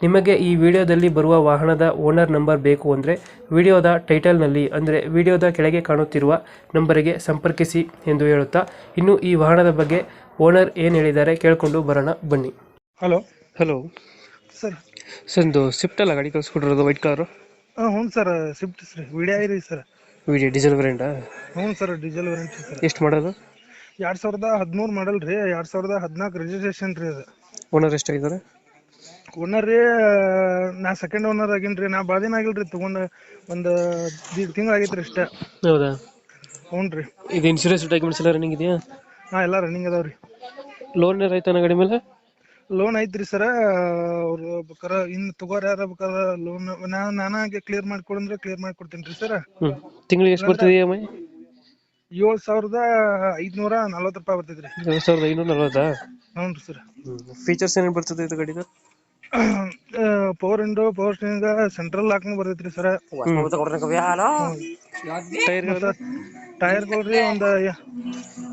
ನಿಮಗೆ ಈ ವಿಡಿಯೋದಲ್ಲಿ ಬರುವ ವಾಹನದ ಓನರ್ ನಂಬರ್ ಬೇಕು ಅಂದರೆ ವಿಡಿಯೋದ ಟೈಟಲ್ನಲ್ಲಿ ಅಂದರೆ ವಿಡಿಯೋದ ಕೆಳಗೆ ಕಾಣುತ್ತಿರುವ ನಂಬರಿಗೆ ಸಂಪರ್ಕಿಸಿ ಎಂದು ಹೇಳುತ್ತಾ ಇನ್ನು ಈ ವಾಹನದ ಬಗ್ಗೆ ಓನರ್ ಏನು ಹೇಳಿದ್ದಾರೆ ಕೇಳಿಕೊಂಡು ಬರೋಣ ಬನ್ನಿ. ಹಲೋ. ಹಲೋ. ಸರ್. ಸರ್ ಒಂದು ಸ್ವಿಫ್ಟ್ ಅಲ್ಲ ಗಾಡಿ ಕಳಿಸ್ಕೊಟ್ಟಿರೋದು ವೈಟ್ ಕಲರು ಹಾಂ ಹ್ಞೂ ಸರ್ ಸ್ವಿಫ್ಟ್ ಸರ್ ವಿಡಿಯೋ ರೀ ಸರ್. ವಿಡಿಯೋ ಡೀಸೆಲ್ ವೇರಿಯಂಟಾ ಹ್ಞೂ ಸರ್ ಡೀಸೆಲ್ ವೇರಿಯಂಟ್ ಸರ್. ಎಷ್ಟು ಮಾಡೋದು? ಎರಡು ಸಾವಿರದ ಹದಿಮೂರು ಮಾಡಲ್ ರೀ ಎರಡು ಸಾವಿರದ ಹದಿನಾಲ್ಕು ರಿಜಿಸ್ಟ್ರೇಷನ್ ರೀ ಅದು. ಓನರ್ ಎಷ್ಟಾಗಿದ್ದಾರೆ? ಓನರ್ ರೀ ನಾ ಸೆಕೆಂಡ್ ಓನರ್ ಆಗೀನಿ ರೀ ನಾ ಭಾಳ ದಿನ ಆಗಿಲ್ಲ ರೀ ತೊಗೊಂಡು ಒಂದು ದೀಡ್ ತಿಂಗಳು ಅಷ್ಟೇ. ರೀ ಇಷ್ಟೇ ಹೌದಾ? ಹ್ಞೂ ರೀ ಇದು ಇನ್ಶೂರೆನ್ಸ್ ಡಾಕ್ಯುಮೆಂಟ್ಸ್ ಎಲ್ಲ ರನ್ನಿಂಗ್ ಇದೆಯಾ? ಹಾಂ ಎಲ್ಲ ರನ್ನಿಂಗ್ ಅದಾವ ರೀ ಲೋನ್ ಆಯ್ತಾನ ಗಾಡಿ ಮೇಲೆ? ಲೋನ್ ಐತ್ರಿ ಸರ ಅವ್ರು ಬೇಕಾರ ಇನ್ನು ತಗೋರ ಯಾರ ಬೇಕಾರ ಲೋನ್ ನಾ ನಾನಾಗೆ ಕ್ಲಿಯರ್ ಮಾಡ್ಕೊಡಂದ್ರೆ ಕ್ಲಿಯರ್ ಮಾಡ್ಕೊಡ್ತೀನಿ ರೀ ಸರ್. ಹ್ಞೂ ತಿಂಗಳಿಗೆ ಎಷ್ಟು ಬರ್ತದೆ ಇ ಎಂ ಐ? ಏಳು ಸಾವಿರದ ಐದುನೂರ ನಲ್ವತ್ತು ರೂಪಾಯಿ ಬರ್ತೈತ್ರಿ. ಏಳು ಸಾವಿರದ ಐನೂರ ನಲ್ವತ್ತಾ? ಹ್ಞೂ ರೀ ಸರ್ ಫೀಚರ್ಸ್ ಏನೇನು ಬರ್ತದೆ ಇದು ಗಾಡಿದು? Power window power steering central ಲಾಕ್ನು ಬರ್ತೈತ್ರಿ ಸರ್ ಟೈರ್ ಟೈರ್ ಕೊಡ್ರಿ ಒಂದು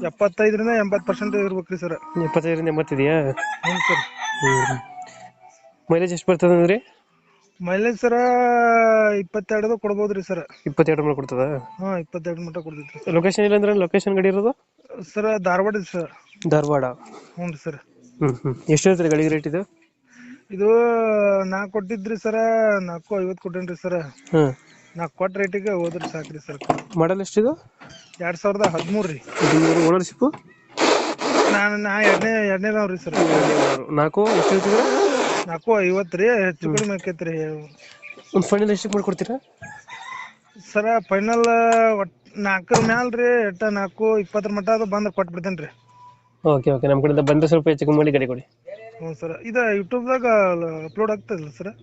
ಎಪ್ಪತ್ತೈದರಿಂದ ಎಂಬತ್ತು ಪರ್ಸೆಂಟ್ ಇರ್ಬೇಕ್ರಿ ಸರ್ ಎಪ್ಪತ್ತೈದರಿಂದ ಎಂಬತ್ತಿದ್ಯಾ? ಹ್ಞೂ ಸರ್ ಮೈಲೇಜ್ ಎಷ್ಟು ಬರ್ತದ ಅಂದ್ರಿ? ಮೈಲೇಜ್ ಸರ ಇಪ್ಪತ್ತೆರಡು ಕೊಡ್ಬೋದ್ರಿ ಸರ್ ಇಪ್ಪತ್ತೆರಡು ಮೇಲೆ ಕೊಡ್ತದ? ಹಾ ಇಪ್ಪತ್ತೆರಡು ಮಟ್ಟ ಕೊಡ್ತೈತ್ರಿ ಲೊಕೇಶನ್ ಇಲ್ಲ ಅಂದ್ರೆ ಲೊಕೇಶನ್ ಗಡಿ ಇರೋದು? Sir Dharwad sir Dharwad. ಹ್ಞೂ ರೀ ಸರ್ ಹ್ಞೂ ಹ್ಞೂ ಎಷ್ಟು ಹೇಳ್ತೀರಿ ಗಾಡಿ ರೇಟ್ ಇದು? ಇದು ನಾ ಕೊಟ್ಟಿದ್ರಿ ಸರ ನಾಲ್ಕು ಐವತ್ತು ಕೊಟ್ಟೇನ್ರಿ ಸರ. ಹಾಂ. ನಾಲ್ಕು ಕೊಟ್ಟ ರೇಟಿಗೆ ಹೋದ್ರಿ ಸಾಕ್ರಿ ಸರ್. ಮಾಡಲ್ ಎಷ್ಟಿದು? ಎರಡು ಸಾವಿರದ ಹದಿಮೂರು ರೀ. ಓನರ್ಶಿಪ್ಪು ನಾನು ನಾ ಎರಡನೇ ಎರಡನೇ ರೀ ಸರ್. ನಾಲ್ಕು ಎಷ್ಟು ಹೇಳ್ತಿದ್ರೆ ನಾಲ್ಕು ಐವತ್ತು ರೀ ಹೆಚ್ಚು ಕಡಿಮೆ ಆಕೈತೆ ರೀ ಒಂದು ಫೈನಲ್ ಎಷ್ಟಕ್ಕೆ ಮಾಡ್ಕೊಡ್ತೀರಾ? ಸರ ಫೈನಲ್ ಒಟ್ ನಾಲ್ಕರ ಮ್ಯಾಲ ರೀ ಎಟ್ಟ ನಾಲ್ಕು ಇಪ್ಪತ್ತರ ಮಟ್ಟ ಅದು ಬಂದು ಕೊಟ್ಬಿಡ್ತೇನೆ ರೀ ಓಕೆ ಓಕೆ ನಮ್ಮ ಕಡೆಯಿಂದ ಬಂದರೆ ಸ್ವಲ್ಪ ಹೆಚ್ಚು ಕಮ್ಮಿ ಮಾಡಿ ಗಾಡಿ ಕೊಡಿ. ಹ್ಞೂ ಸರ್. ಇದು ಯೂಟ್ಯೂಬ್ದಾಗ ಅಪ್ಲೋಡ್ ಆಗ್ತದಲ್ಲ ಸರ್?